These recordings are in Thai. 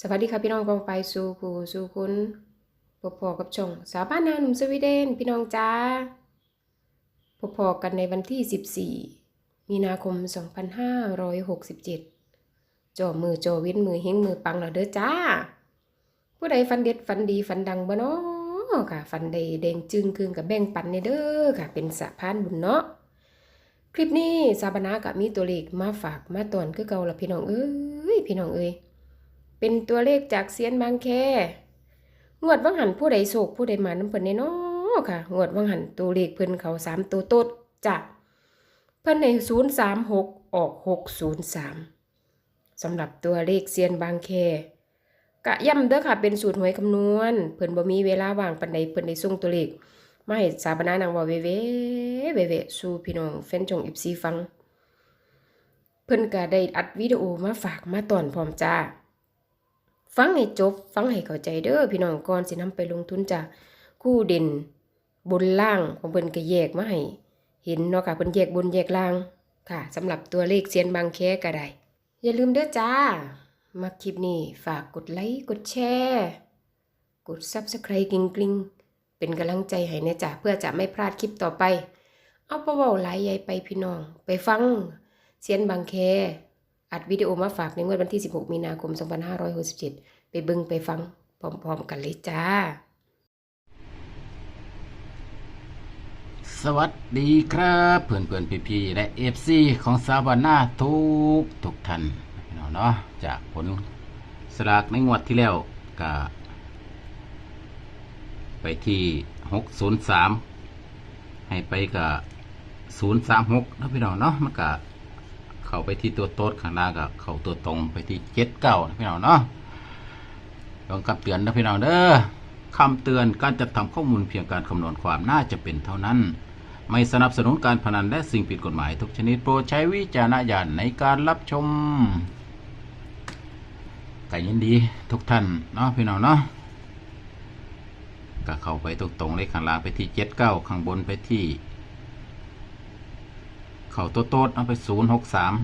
สวัสดีค่ะพี่น้องกองไปสู่ผู้สู่คุณพบพอกับช่องสาวบ้านนาหนุ่มสวีเดนพี่น้องจ้าพบพอกันในวันที่ 14 มีนาคม 2567จอมือจอวินมือเฮงมือปังแล้วเด้อจ้า ผู้ใดฟันเด็ดฟันดีฟันดังบ่เนาะค่ะฟันใดแดงจึงคืนกับแบ่งปันในเด้อค่ะ เป็นสะพานบุญเนาะคลิปนี้ซาบานากับมีตัวเลขมาฝากมาตอนคือเก่าละพี่น้องเอ้ยพี่น้องเอ้ย เป็นตัวเลขจากเซียนบางแคงวดวังหันผู้ใดโศกผู้ใดมาน้ำเพิ่นแน่เนาะค่ะ งวดวังหันตัวเลขเพิ่นเขาสามตัวโตดจ้ะเพิ่นในศูนย์สามหกออกหกศูนย์สามสำหรับตัวเลขเซียนบางแคกะย้ำเด้อค่ะเป็นสูตรหวยคำนวณ เพิ่นบ่มีเวลาว่างปานใดเพิ่นได้ส่งตัวเลขมาให้สาบนานางว่าเวเวเวเวสู่พี่น้องแฟนจง FC ฟัง เพิ่นก็ได้อัดวิดีโอมาฝากมาตอนพร้อมจ้า ฟังให้จบ ฟังให้เข้าใจเด้อพี่น้องก่อนสินำไปลงทุนจ้ะคู่เด่นบนล่างของเพิ่นก็แยกมาให้เห็นเนาะค่ะเพิ่นแยกบนแยกล่างค่ะสำหรับตัวเลขเซียนบางแคก็ได้อย่าลืมเด้อจ้า มาคลิปนี้ฝากกดไลค์กดแชร์กด Subscribe กริงกริงเป็นกำลังใจให้นะจ๊ะเพื่อจะไม่พลาดคลิปต่อไป เอาประเว้าหลายใหญ่ไปพี่น้อง ไปฟังเซียนบางแค อัดวิดีโอมาฝากในงวดวันที่ 16 มีนาคม 2567 ไปบิ่งไปฟังพร้อมๆกันเลยจ้า สวัสดีครับเพื่อนเพื่อนๆพี่ๆและเอฟซีของสาวานาทุกทุกท่านน้องเนาะจากผลสลากในงวดที่แล้วก็ไปที่หกศูนย์สามให้ไปกับศูนย์สามหกนะพี่น้องเนาะมันก็ เข้าไปที่ตัวโต๊ดข้างล่างก็เข้าตัวตรงไปที่เจ็ดเก้านะพี่น้องเนาะลองคำเตือนนะพี่น้องเด้อคำเตือนการจัดทำข้อมูลเพียงการคำนวณความน่าจะเป็นเท่านั้น ไม่สนับสนุนการพนันและสิ่งผิดกฎหมายทุกชนิดโปรดใช้วิจารณญาณในการรับชมก็ยินดีทุกท่านเนาะพี่น้องเนาะก็เข้าไปตรงๆเลยข้างล่างไปที่เจ็ดเก้าข้างบนไปที่ เข่าโต๊ดเอาไปศูนย์หกสาม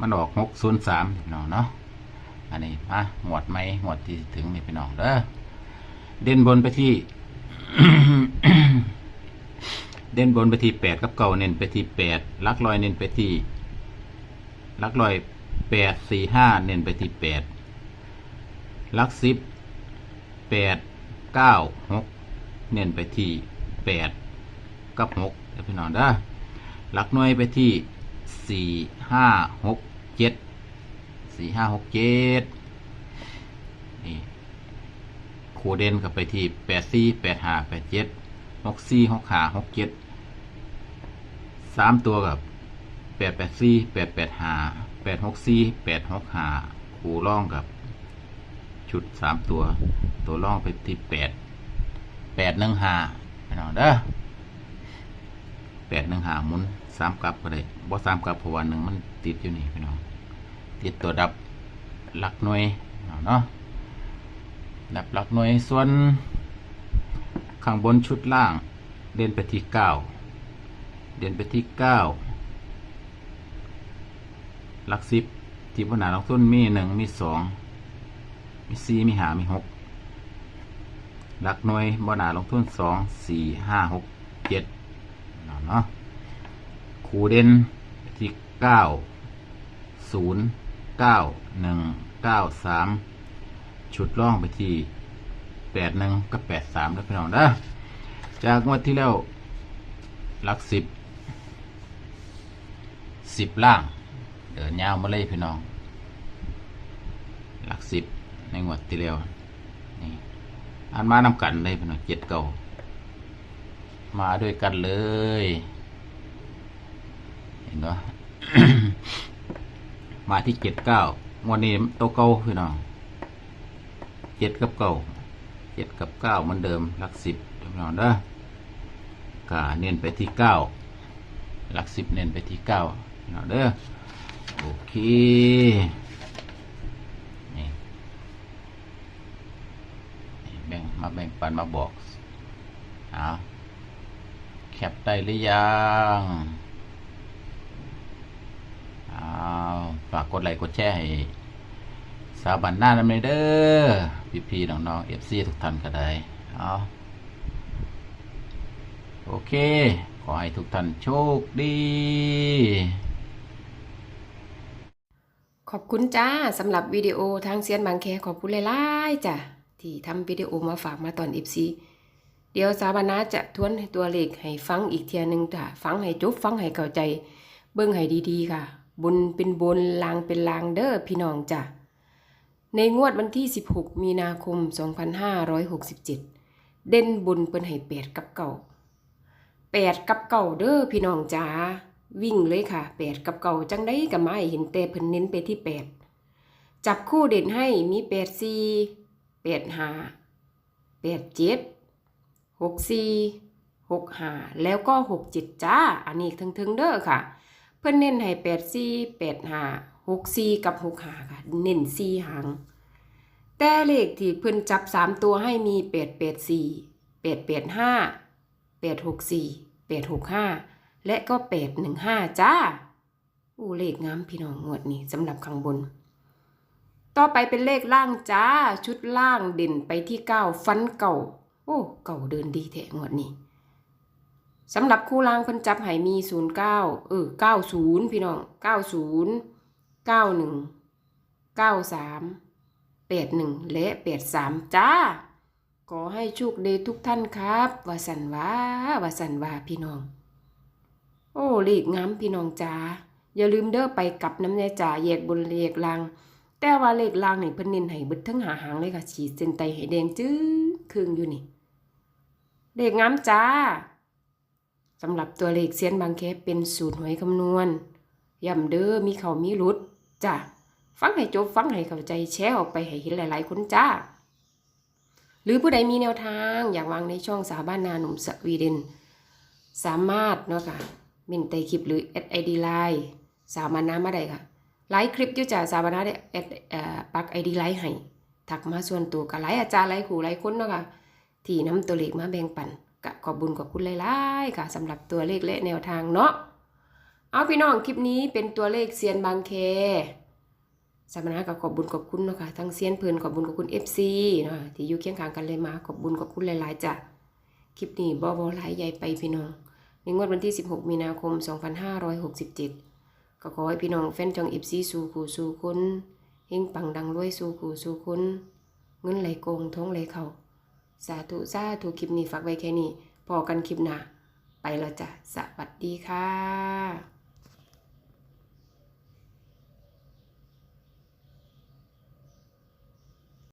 มันออกหกศูนย์สามพี่น้องเนาะอันนี้มาหมวดไหมหมวดที่ถึงนี่พี่น้องเด้อเด่นบนไปที่ เด่นบนไปที่แปดกับเก่าเน้นไปที่แปดลักลอยเน้นไปที่ลักลอยแปดสี่ห้าเน้นไปที่แปดลักสิบแปดเก้าหกเน้นไปที่แปดกับหก เด้อพี่น้องเด้อลักหน่วยไปที่สี่ห้าหกเจ็ดสี่ห้าหกเจ็ดนี่คูเดนกับไปที่แปดสี่แปดห้าแปดเจ็ดหกสี่หกห้าหกเจ็ดสามตัวกับแปดแปดสี่แปดแปดห้าแปดหกสี่แปดหกห้าครูล่องกับ ชุดสามตัว ตัวล่องไปที่แปดแปดหนึ่งห้าไปนองเด้อ แปดหนึ่งหาหมุนสามกลับก็ได้บ่สามกลับเพราะวันหนึ่งมันติดอยู่นี่พี่น้องติดตัวดับหลักหน่วยเนาะดับหลักหน่วยส่วนข้างบนชุดล่าง เด่นไปที่เก้าเด่นไปที่เก้าหลักสิบที่บนหนาลงต้นมีหนึ่งมีสองมีสี่มีหามีหกหลักหน่วยบนหนาลงทุนสองสี่ห้าหกเจ็ด เนาะคูเด่นไปที่เก้าศูนย์เก้าหนึ่งเก้าสามชุดล่องไปที่แปดหนึ่งกับแปดสามแล้วพี่น้องนะจากงวดที่แล้วหลักสิบสิบล่าง เดินยาวมาเลยพี่น้อง หลักสิบในงวดที่แล้วนี่อันมานำกันเลยพี่น้องเจ็ดเก่า มาด้วยกันเลย เห็นปะมาที่เจ็ดเก้าวันนี้โตวเก้าพี่น้องเจ็ดกับเก้าเจ็ดกับเก้าเหมือนเดิมหลักสิบพี่น้องเด้อกาเน้นไปที่เก้าหลักสิบเน้นไปที่เก้าพี่น้องเด้อโอเคแบ่งมาแบ่งปันมาบอกเอา แคปได้หรือยังอ้าวฝากกดไลค์กดแชร์ให้สาวบันหน้านำเลยเด้อพี่พี่ๆน้องๆเอฟซีทุกท่านก็ได้เอาโอเค ขอให้ทุกท่านโชคดี ขอบคุณจ้าสำหรับวิดีโอทางเซียนบางแคขอบคุณหลายๆจ้ะที่ทำวิดีโอมาฝากมาตอน FC เดี๋ยวสาวนาจะทวนให้ตัวเลขให้ฟังอีกเทียหนึงจ้ะฟังให้จบฟังให้เข้าใจ เบิ่งให้ดีๆค่ะบนเป็นบนลางเป็นลางเด้อพี่น้องจ้ะในงวดวันที่ 16 มีนาคม 2567 เด่นบนเปิ้นให้8กับเก่า8กับเก่าเด้อพี่น้องจ้าวิ่งเลยค่ะ8กับเก่าจังได้ก็ไม่เห็นแต่เพิ่นเน้นไปที่8จับคู่เด่นให้มี8 4 8 5 8 7 6 4 6 5แล้วก็6 7จ้า อันนี้ถึงๆเด้อค่ะ เพิ่อนเน้นให้8 4 8 5 6 4กับ6 5ค่ะ เน้น4หาง แต่เลขที่เพิ่อนจับ3ตัวให้มี8 8 4 8 8 5 8 6 4 8 6 5และก็8 1 5จ้าอู้เลขงามพี่น้องงวดนี้สำหรับข้างบน ต่อไปเป็นเลขล่างจ้า ชุดล่างเด่นไปที่9ฟันเก่า โอ้เก่าเดินดีแท้งวดนี้สำหรับคู่ล่างเพิ่นจับให้มี09เออ90พี่น้อง90 91 93 81และ83จ้า ขอให้โชคดีทุกท่านครับวาสันวาวาสันวาพี่น้อง โอ้เลขงามพี่น้องจ้าอย่าลืมเด้อไปกับน้ำแน่จ่าแยกบนเลขล่างแต่ว่าเลขล่างนี่เพิ่นเน้นให้บิดทั้งหาหางเลยค่ะฉีดเส้นใต้ให้แดงจื้อครึ่งอยู่นี่ เลขงามจ้าสำหรับตัวเลขเสียนบางแคเป็นสูตรหวยคำนวณย่ำเด้อมีเขามีรุดจ้าฟังให้จบฟังให้เข้าใจแชร์ออกไปให้เห็นหลาย ๆ คนจ้า หรือผู้ใดมีแนวทางอยากวางในช่องสาบ้านนาหนุ่มสวีเดน สามารถเนาะค่ะมินใต้คลิปหรือ @id line สามารถนามาได้ค่ะหลายคลิปยู่จ้ะสามารถนาได้แอดเอ่อปัก ID ไลน์ให้ทักมาส่วนตัวกับหลายอาจารย์หลายครูหลายคนเนาะค่ะ ที่นำตัวเลขมาแบ่งปันกะขอบบุญขอบคุณหลายๆค่ะสำหรับตัวเลขและแนวทางเนาะเอาพี่น้องคลิปนี้เป็นตัวเลขเซียนบางแคสามนากับขอบบุญขอบคุณเนาะค่ะทั้งเซียนเพลินขอบบุญขอบคุณ FC เนาะที่อยู่เคียงข้างกันเลยมาขอบบุญขอบคุณหลายๆจ้ะคลิปนี้บ่บ่หลายใหญ่ไปพี่น้องในงวดวันที่ 16 มีนาคม 2567 ก็ขอให้พี่น้องแฟนจองอิบซีสู่ขู่สู่คนเฮงปังดังรวยสู่ขู่สู่คนเงินไหลโกงท้องไหลเข่า สาธุสาธุคลิปนี้ฝากไว้แค่นี้พอกันคลิปหน้าไปแล้วจ้ะสวัสดีค่ะ